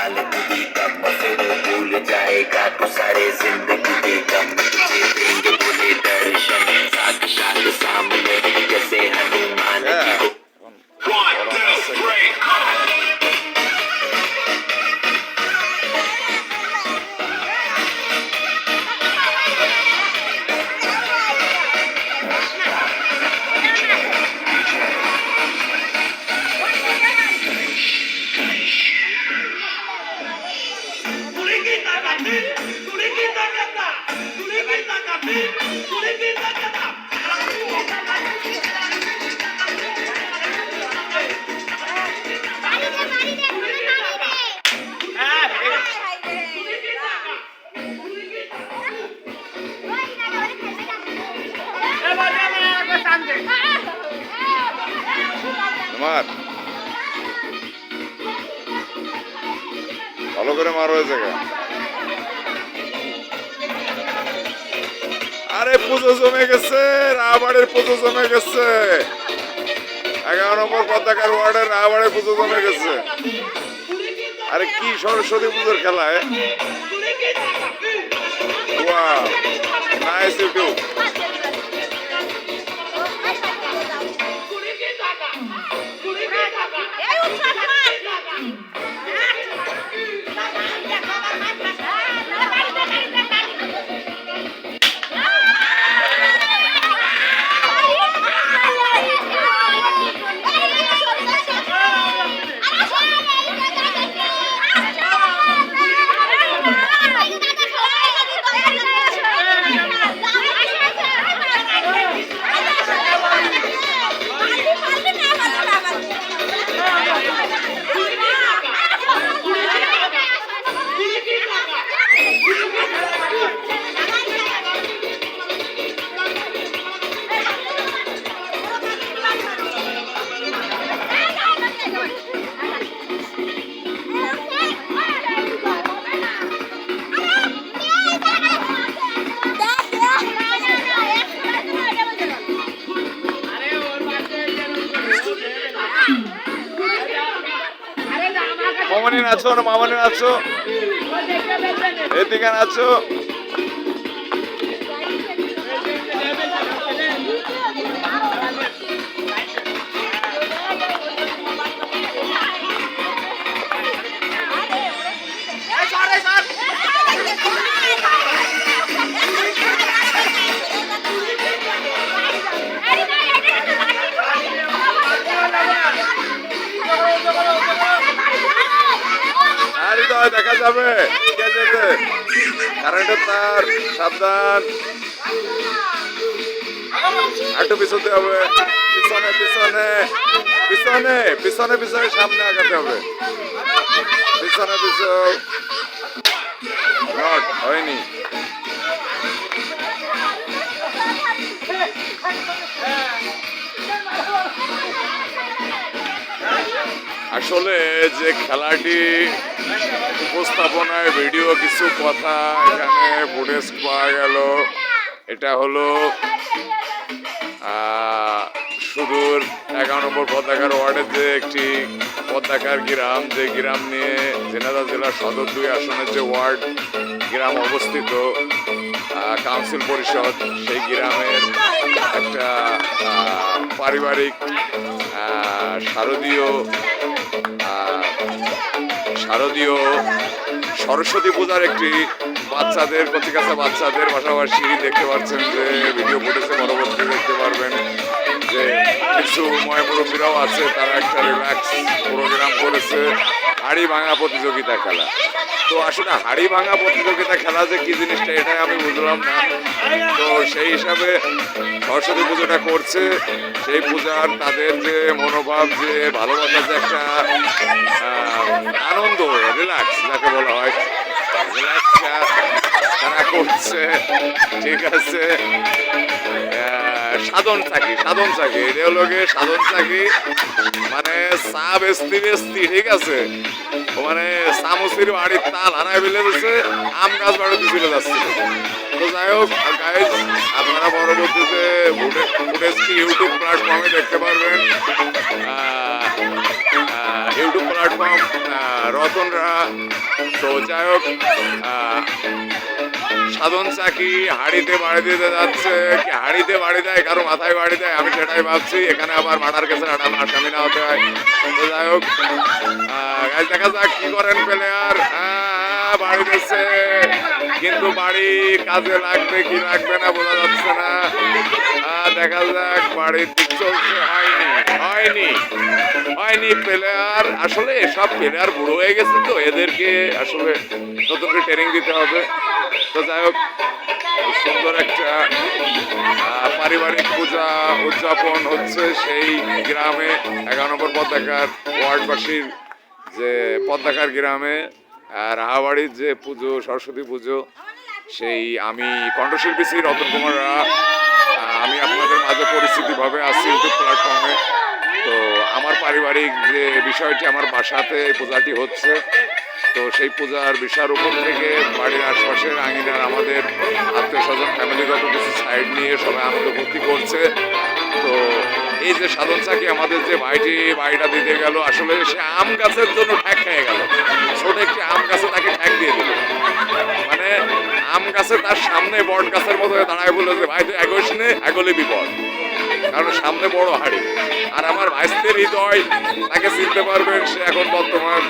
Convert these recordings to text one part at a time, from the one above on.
हालत भूल जाएगा तू सारे ज़िंदगी के गम। পুজো জমে গেছে রাবারের পুজো জমে গেছে। এগারো নম্বর পতাকার ওয়ার্ডের রাবাড়ের পুজো জমে গেছে। আরে কি সরস্বতী পুজোর খেলায় ইউটিউব মামনি নাচো মামানি মামনি নাচো। এদিকে নাচো। যাবে কারেন্টের তার সাবধান। একটু পিছতে হবে। পিছনে পিছনে পিছনে পিছনে পিছনে, সামনে আগাতে হবে। পিছনে, পিছন। হয়নি। আসলে যে খেলাটি উপস্থাপনায় ভিডিও কিছু কথা এখানে ফুটেজ পাওয়া গেল। এটা হলো সুদূর এগারো নম্বর পতাকার ওয়ার্ডের যে একটি পতাকার গ্রাম, যে গ্রাম নিয়ে জেনাদা জেলার সদর দুই আসনের যে ওয়ার্ড, গ্রাম অবস্থিত কাউন্সিল পরিষদ, সেই গ্রামের একটা পারিবারিক শারদীয় শারদীয় সরস্বতী পূজার একটি বাচ্চাদের কচিকাছা বাচ্চাদের পাশাপাশি দেখতে পাচ্ছেন যে ভিডিও ফুটেজে পরবর্তী দেখতে পারবেন যে কিছু ময়মুরব্বীরাও আছে, তারা একটা রিল্যাক্স প্রোগ্রাম করেছে, হাড়ি ভাঙা প্রতিযোগিতা খেলা। তো আসলে হাড়ি ভাঙা প্রতিযোগিতা খেলা যে কি জিনিসটা, এটাই আমি বুঝলাম না। তো সেই হিসাবে সরস্বতী পুজোটা করছে। সেই পূজার তাদের যে মনোভাব, যে ভালোবাসার যে একটা আনন্দ রিল্যাক্স যাকে বলা হয় রিল্যাক্স তারা করছে। ঠিক আছে। সাধন থাকি সাধন থাকি এটা হলো সাধন থাকি মানে সাব এস্তি বেস্তি ঠিক আছে? মানে সামুসির বাড়ির তাল হারায় ফেলে দিচ্ছে আম গাছ বাড়িতে চলে যাচ্ছে। তো যাই হোক গাইজ আপনারা পরবর্তীতে ইউটিউব প্ল্যাটফর্মে দেখতে পারবেন। ইউটিউব প্ল্যাটফর্ম রতনরা। তো যাই হোক সাধন চাকি হাড়িতে বাড়ি দিতে যাচ্ছে? কি হাড়িতে বাড়ি দেয়? কারও মাথায় বাড়ি দেয়? আমি সেটাই ভাবছি। এখানে আবার মার্ডার কেসে আটাম আসামি না হতে হয়। যাই হোক দেখা যাক কি করেন প্লেয়ার বাড়ি দিচ্ছে। কিন্তু বাড়ি কাজে লাগবে কি লাগবে না বোঝা যাচ্ছে না। দেখা যাক বাড়ির দিক চলছে। হয়নি হয়নি হয়নি প্লেয়ার আসলে সব প্লেয়ার বুড়ো হয়ে গেছে তো। এদেরকে আসলে নতুন ট্রেনিং দিতে হবে। তো যাই হোক, সুন্দর একটা পারিবারিক পূজা উদযাপন হচ্ছে সেই গ্রামে এগারো নম্বর পতাকার ওয়ার্ডবাসীর যে পতাকার গ্রামে রাহাবাড়ির যে পুজো, সরস্বতী পুজো, সেই আমি কণ্ঠশিল্পী শ্রী রতন কুমার আমি আপনাদের মাঝে পরিস্থিতিভাবে আছি ইউটিউব প্ল্যাটফর্মে। তো আমার পারিবারিক যে বিষয়টি, আমার বাসাতে পূজাটি হচ্ছে তো সেই পূজার বিষয়ের উপর থেকে বাড়ির আশপাশের আঙিনার আমাদের আত্মীয় স্বজন ফ্যামিলিগত কিছু সাইড নিয়ে সবাই আনন্দ ভর্তি করছে। তো এই যে সাধন চাকি আমাদের যে ভাইটি বাড়িটা দিতে গেল, আসলে সে আম গাছের জন্য ঠ্যাক খেয়ে গেল। ছোট একটি আম গাছে তাকে ঠ্যাক দিয়ে দিল। মানে আম গাছে তার সামনে বট গাছের মতো দাঁড়ায় বলে যে, ভাই, তুই এগোস নে, এগোলে বিপদ। কারণ সামনে বড় হাড়ি। আর আমার ভাইস্তের হৃদয়, তাকে চিনতে পারবেন, সে এখন বর্তমান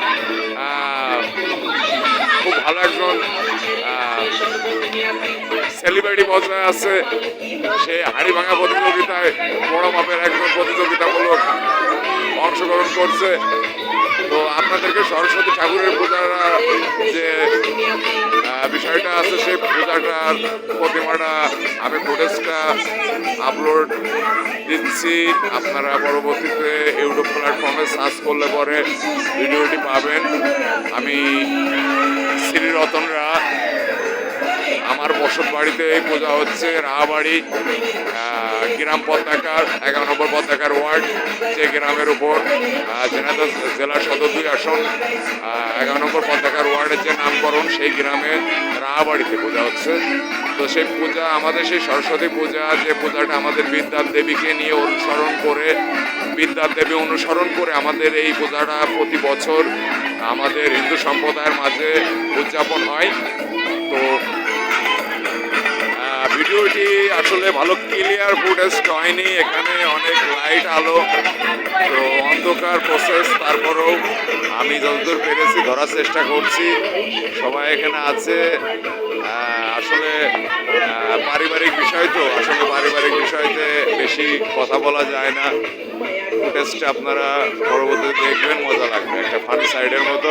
খুব ভালো একজন সেলিব্রিটি পর্যায়ে আছে। সে হাড়ি ভাঙা প্রতিযোগিতায় বড় মাপের একজন প্রতিযোগিতামূলক অংশগ্রহণ করছে। তো আপনাদেরকে সরস্বতী ঠাকুরের পূজার যে বিষয়টা আছে, সেই পূজাটার প্রতিমাটা আমি ফুটেজটা আপলোড দিচ্ছি। আপনারা পরবর্তীতে ইউটিউব প্ল্যাটফর্মে সার্চ করলে পরে ভিডিওটি পাবেন। আমি শ্রী রতন রা আমার বসত বাড়িতে এই পূজা হচ্ছে, রাহাবাড়ি গ্রাম পতাকার, এগারো নম্বর পতাকার ওয়ার্ড, যে গ্রামের উপর জেলা সদর দুই আসন এগারো নম্বর পতাকার ওয়ার্ডের যে নামকরণ, সেই গ্রামে রাহাবাড়িতে পূজা হচ্ছে। তো সেই পূজা, আমাদের সেই সরস্বতী পূজা, যে পূজাটা আমাদের বিদ্যার দেবীকে নিয়ে অনুসরণ করে, বিদ্যার দেবী অনুসরণ করে আমাদের এই পূজাটা প্রতি বছর আমাদের হিন্দু সম্প্রদায়ের মাঝে উদযাপন হয়। তো ভিডিওটি আসলে ভালো ক্লিয়ার ফুটেজ হয়নি, এখানে অনেক লাইট আলো, তো অন্ধকার প্রসেস তারপরেও আমি যতদূর পেরেছি ধরার চেষ্টা করছি। সবাই এখানে আছে। আসলে পারিবারিক বিষয় তো, আসলে পারিবারিক বিষয়তে বেশি কথা বলা যায় না। ফুটেজটা আপনারা পরবর্তীতে দেখবেন, মজা লাগবে। একটা ফানি সাইডের মতো।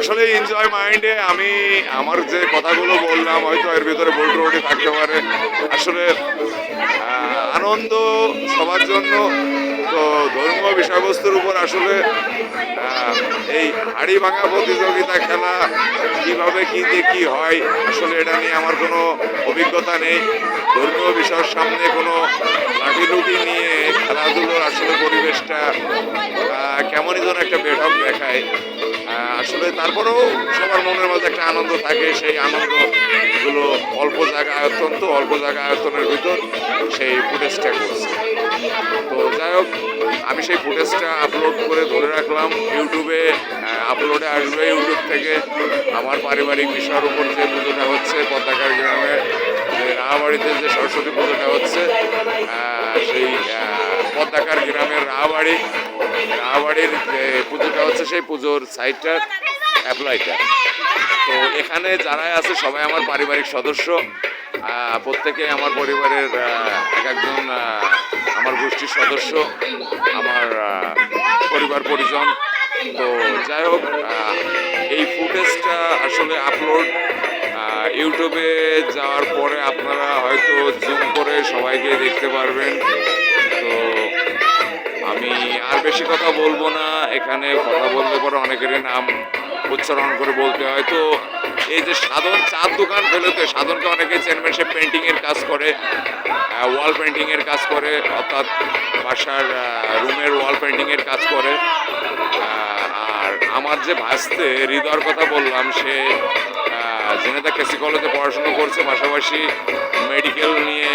আসলে এনজয় মাইন্ডে আমি আমার যে কথাগুলো বললাম, হয়তো এর ভিতরে ভুল ত্রুটি থাকতে পারে। আসলে আনন্দ সবার জন্য। তো ধর্মীয় বিষয়বস্তুর উপর আসলে এই হাড়ি ভাঙা প্রতিযোগিতা খেলা, কীভাবে কী দিয়ে কি হয়, আসলে এটা নিয়ে আমার কোনো অভিজ্ঞতা নেই। ধর্মীয় বিষয়ের সামনে কোনো লাঠিলুটি নিয়ে খেলাধুলোর আসলে পরিবেশটা কেমনই যেন একটা বেঢক দেখায়। আসলে তারপরেও সবার মনের মধ্যে একটা আনন্দ থাকে, সেই আনন্দগুলো অল্প জায়গা আয়তন তো, অল্প জায়গা আয়তনের ভিতর সেই ফুটেজটা করছে। তো যাই হোক, আমি সেই ফুটেজটা আপলোড করে ধরে রাখলাম ইউটিউবে আপলোডে আসবে ইউটিউব থেকে। আমার পারিবারিক বিষয়ের উপর যে পুজোটা হচ্ছে পতাকার গ্রামে রাহাবাড়িতে যে সরস্বতী পুজোটা হচ্ছে সেই পদ্মাকার গ্রামের রাহাবাড়ি, রাহাবাড়ির যে পুজোটা হচ্ছে সেই পুজোর সাইটটা, অ্যাপ্লাইটা। তো এখানে যারাই আছে, সবাই আমার পারিবারিক সদস্য। প্রত্যেকে আমার পরিবারের এক একজন আমার গোষ্ঠীর সদস্য, আমার পরিবার পরিজন। তো যাই হোক এই ফুটেজটা আসলে আপলোড ইউটিউবে যাওয়ার পরে আপনারা হয়তো জুম করে সবাইকে দেখতে পারবেন। তো আমি আর বেশি কথা বলব না, এখানে কথা বলতে পরে অনেকেরই নাম উচ্চারণ করে বলতে হয়। তো এই যে সাধন, চার দোকান ফেলতে সাধনকে অনেকে চেনবেন সে পেন্টিংয়ের কাজ করে ওয়াল পেন্টিংয়ের কাজ করে, অর্থাৎ বাসার রুমের ওয়াল পেন্টিংয়ের কাজ যে ভাসতে হৃদয়ের কথা বললাম, সে জেনেদা কেসি কলেজে পড়াশুনো করছে, পাশাপাশি মেডিকেল নিয়ে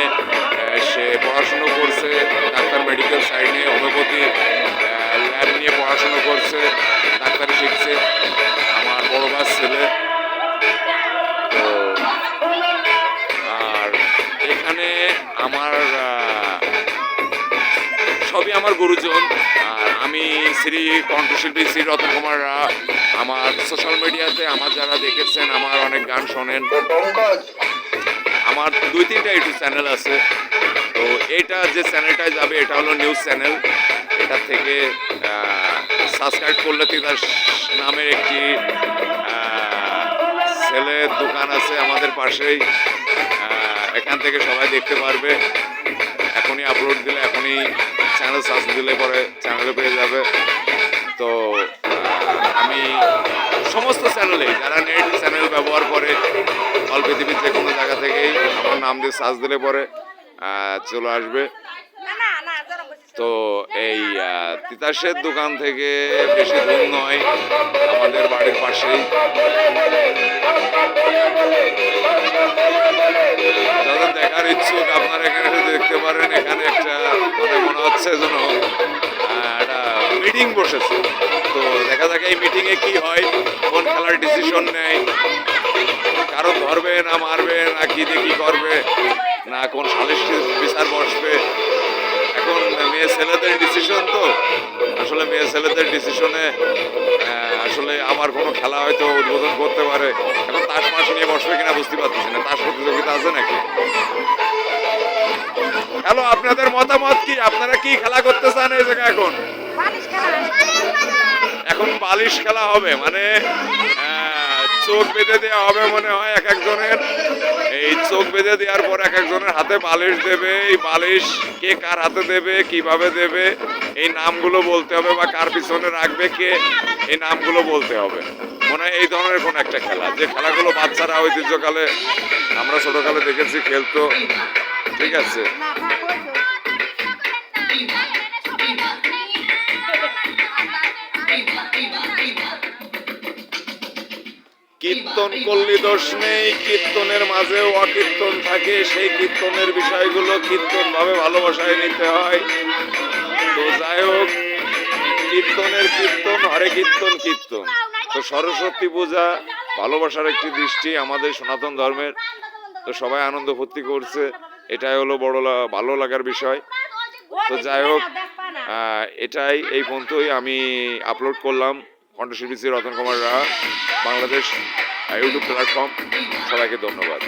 সে পড়াশুনো করছে, doctor medical side homeopathy lab নিয়ে পড়াশুনো করছে, ডাক্তারি শিখছে, আমার বড় ভাই ছেলে। আর এখানে আমার সবই আমার গুরুজন। আর আমি শ্রী কণ্ঠশিল্পী শ্রী রতন কুমার রা, আমার সোশ্যাল মিডিয়াতে আমার যারা দেখেছেন, আমার অনেক গান শোনেন। আমার দুই, তিনটা ইউটিউব চ্যানেল আছে। তো এটা যে চ্যানেলটায় যাবে, এটা হলো নিউজ চ্যানেল এটা থেকে সাবস্ক্রাইব করলে তিতাস নামের একটি ছেলের দোকান আছে আমাদের পাশেই। এখান থেকে সবাই দেখতে পারবে। এখনই আপলোড দিলে, এখনই চ্যানেল সার্চ দিলে পরে চ্যানেলে পেয়ে যাবে। তো আমি সমস্ত চ্যানেলে যারা নেট চ্যানেল ব্যবহার করে অল পৃথিবীর যে কোনো জায়গা থেকেই আমার নাম দিয়ে সার্চ দিলে পরে চলে আসবে। তো, এই তিতাসের দোকান থেকে বেশি দূর নয়, আমাদের বাড়ির পাশেই। দেখার ইচ্ছুক আপনারা এখানে দেখতে পারেন, এখানে একটা মানে মনে হচ্ছে যেন একটা মিটিং বসেছে। তো দেখা যাক এই মিটিংয়ে কি হয়, কোন খেলার ডিসিশন নেয়, কারও ধরবে না মারবে, না কি কি করবে, না কোন সালিশ বিচার বসবে। এখন মেয়ে ছেলেদের ডিসিশন তো। আসলে মেয়ে ছেলেদের ডিসিশনে আসলে আমার কোনো খেলা হয়তো উদ্বোধন করতে পারে। এখন তাস মাস নিয়ে বসবে কিনা বুঝতে পারতেছি না। তাস প্রতিযোগিতা আছে নাকি? হ্যালো আপনাদের মতামত কি? আপনারা কি খেলা করতে চান এই জায়গায় এখন? এখন বালিশ খেলা হবে মানে আহ, চোখ বেঁধে দেওয়া হবে মনে হয় এক একজনের। এই চোখ বেঁধে দেওয়ার পর এক একজনের হাতে বালিশ দেবে। এই বালিশ কে কার হাতে দেবে, কীভাবে দেবে, এই নামগুলো বলতে হবে বা কার পিছনে রাখবে কে, এই নামগুলো বলতে হবে। মনে হয় এই ধরনের কোন একটা খেলা। যে খেলাগুলো বাচ্চারা ঐতিহ্যকালে, আমরা ছোটকালে দেখেছি, খেলতো। ঠিক আছে? কীর্তন করলে দোষ নেই। কীর্তনের মাঝেও অকীর্তন থাকে। সেই কীর্তনের বিষয়গুলো কীর্তন ভাবে ভালোবাসায় নিতে হয়। তো যাই হোক, কীর্তনের কীর্তন, হরে কীর্তন কীর্তন। তো সরস্বতী পূজা, ভালোবাসার একটি দৃষ্টি আমাদের সনাতন ধর্মের। তো সবাই আনন্দ ফুর্তি করছে। এটাই হলো বড় ভালো লাগার বিষয়। তো যাই হোক এটাই, এই পর্যন্তই আমি আপলোড করলাম। কণ্ঠশিল্পী শ্রী রতন কুমার রাহা, বাংলাদেশ ইউটিউব প্ল্যাটফর্ম সবাইকে ধন্যবাদ।